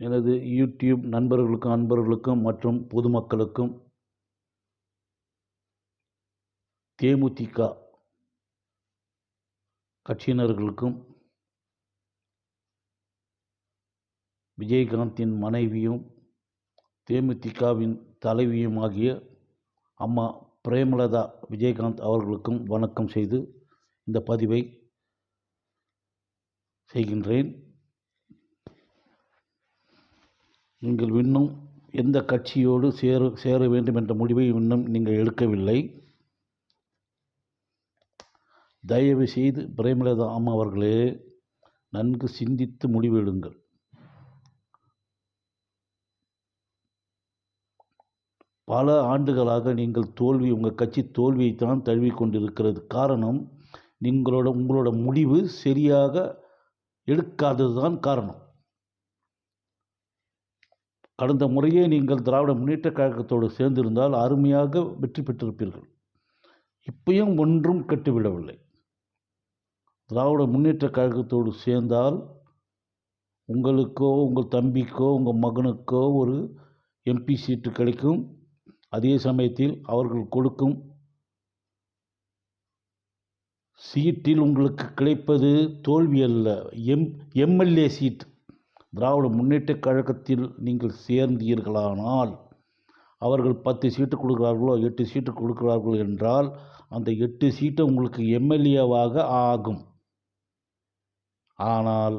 எனது யூடியூப் நண்பர்களுக்கும் அன்பர்களுக்கும் மற்றும் பொதுமக்களுக்கும் தேமுதிக கட்சியினர்களுக்கும் விஜயகாந்தின் மனைவியும் தேமுதிகவின் தலைவியுமாகிய அம்மா பிரேமலதா விஜயகாந்த் அவர்களுக்கும் வணக்கம் செய்து இந்த பதிவை செய்கின்றேன். நீங்கள் இன்னும் எந்த கட்சியோடு சேர சேர வேண்டும் என்ற முடிவை இன்னும் நீங்கள் எடுக்கவில்லை. தயவு செய்து பிரேமலதா அம்மா அவர்களே நன்கு சிந்தித்து முடிவெடுங்கள். பல ஆண்டுகளாக நீங்கள் தோல்வி உங்கள் கட்சி தோல்வியைத்தான் தழுவி கொண்டிருக்கிறது. காரணம் நீங்களோட உங்களோட முடிவு சரியாக எடுக்காதது தான் காரணம். கடந்த முறையே நீங்கள் திராவிட முன்னேற்ற கழகத்தோடு சேர்ந்திருந்தால் அருமையாக வெற்றி பெற்றிருப்பீர்கள். இப்பயும் ஒன்றும் கெட்டுவிடவில்லை. திராவிட முன்னேற்ற கழகத்தோடு சேர்ந்தால் உங்களுக்கோ உங்கள் தம்பிக்கோ உங்கள் மகனுக்கோ ஒரு எம்பி சீட்டு கிடைக்கும். அதே சமயத்தில் அவர்கள் கொடுக்கும் சீட்டில் உங்களுக்கு கிடைப்பது தோல்வி அல்ல. M MLA seat. Dravida Munnetra கழகத்தில் நீங்கள் சேர்ந்தீர்களானால் அவர்கள் பத்து சீட்டு கொடுக்கிறார்களோ எட்டு சீட்டு கொடுக்கிறார்களோ என்றால் அந்த எட்டு சீட்டு உங்களுக்கு எம்எல்ஏவாக ஆகும். ஆனால்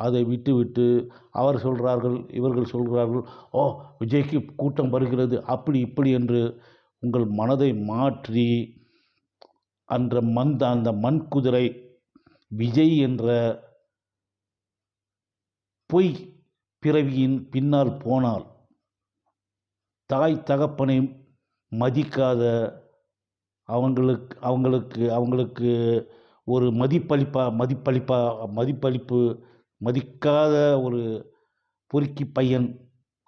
அதை விட்டுவிட்டு அவர் சொல்கிறார்கள் இவர்கள் சொல்கிறார்கள் ஓ விஜய்க்கு கூட்டம் வருகிறது அப்படி இப்படி என்று உங்கள் மனதை மாற்றி அந்த மந்த அந்த மண் குதிரை விஜய் என்ற பொய் பிறவியின் பின்னால் போனால் தாய் தகப்பனை மதிக்காத அவங்களுக்கு அவங்களுக்கு அவங்களுக்கு ஒரு மதிப்பளிப்பா மதிப்பளிப்பா மதிப்பளிப்பு மதிக்காத ஒரு பொறுக்கி பையன்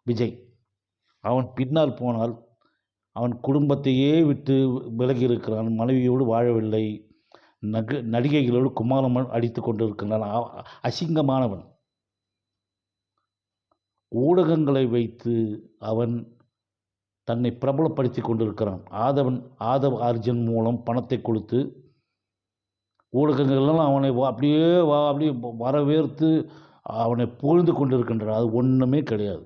விஜய். அவன் பின்னால் போனால் அவன் குடும்பத்தையே விட்டு விலகி இருக்கிறான் மனைவியோடு வாழவில்லை நக நடிகைகளோடு குமாரமன் அடித்து கொண்டிருக்கிறான் அசிங்கமானவன். ஊடகங்களை வைத்து அவன் தன்னை பிரபலப்படுத்தி கொண்டிருக்கிறான். ஆதவன் ஆதவ் அர்ஜுன் மூலம் பணத்தை கொடுத்து ஊடகங்கள்லாம் அவனை அப்படியே வா அப்படியே வரவேற்று அவனை புகழ்ந்து கொண்டிருக்கின்றான். அது ஒன்றுமே கிடையாது.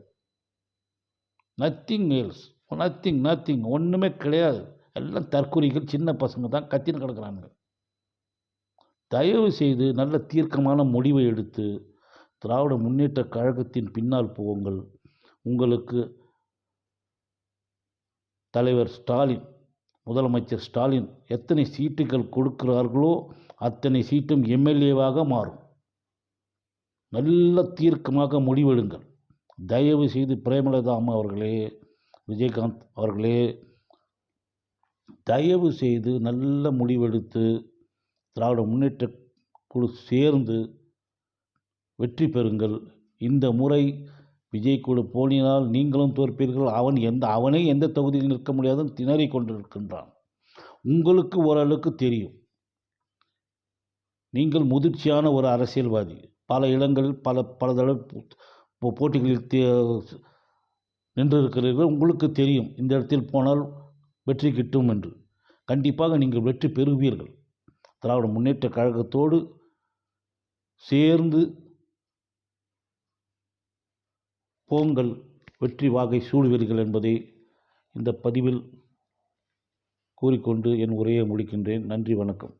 நத்திங் எல்ஸ் நத்திங் நத்திங் ஒன்றுமே கிடையாது. எல்லாம் தற்கொலைகள் சின்ன பசங்க தான் கத்தின்னு கிடக்குறானுங்க. தயவு செய்து நல்ல தீர்க்கமான முடிவை எடுத்து திராவிட முன்னேற்ற கழகத்தின் பின்னால் போங்கள். உங்களுக்கு தலைவர் ஸ்டாலின் முதலமைச்சர் ஸ்டாலின் எத்தனை சீட்டுகள் கொடுக்கிறார்களோ அத்தனை சீட்டும் எம்எல்ஏவாக மாறும். நல்ல தீர்க்கமாக முடிவெடுங்கள். தயவு செய்து பிரேமலதா அம்மா அவர்களே விஜயகாந்த் அவர்களே தயவு செய்து நல்ல முடிவெடுத்து திராவிட முன்னேற்ற குழு சேர்ந்து வெற்றி பெறுங்கள். இந்த முறை விஜய் கூட போனினால் நீங்களும் தோற்பீர்கள். அவன் எந்த அவனே எந்த தொகுதியில் நிற்க முடியாதுன்னு திணறி கொண்டிருக்கின்றான். உங்களுக்கு ஓரளவுக்கு தெரியும். நீங்கள் முதிர்ச்சியான ஒரு அரசியல்வாதி. பல இடங்களில் பல பல தடவை போட்டிகளில் நின்றிருக்கிறீர்கள். உங்களுக்கு தெரியும். இந்த இடத்தில் போனால் வெற்றி கிட்டும் என்று. கண்டிப்பாக நீங்கள் வெற்றி பெறுவீர்கள். திராவிட முன்னேற்ற கழகத்தோடு சேர்ந்து போங்கள் வெற்றி வாகை சூடுவீர்கள் என்பதை இந்த பதிவில் கூறிக்கொண்டு என் உரையை முடிக்கின்றேன். நன்றி வணக்கம்.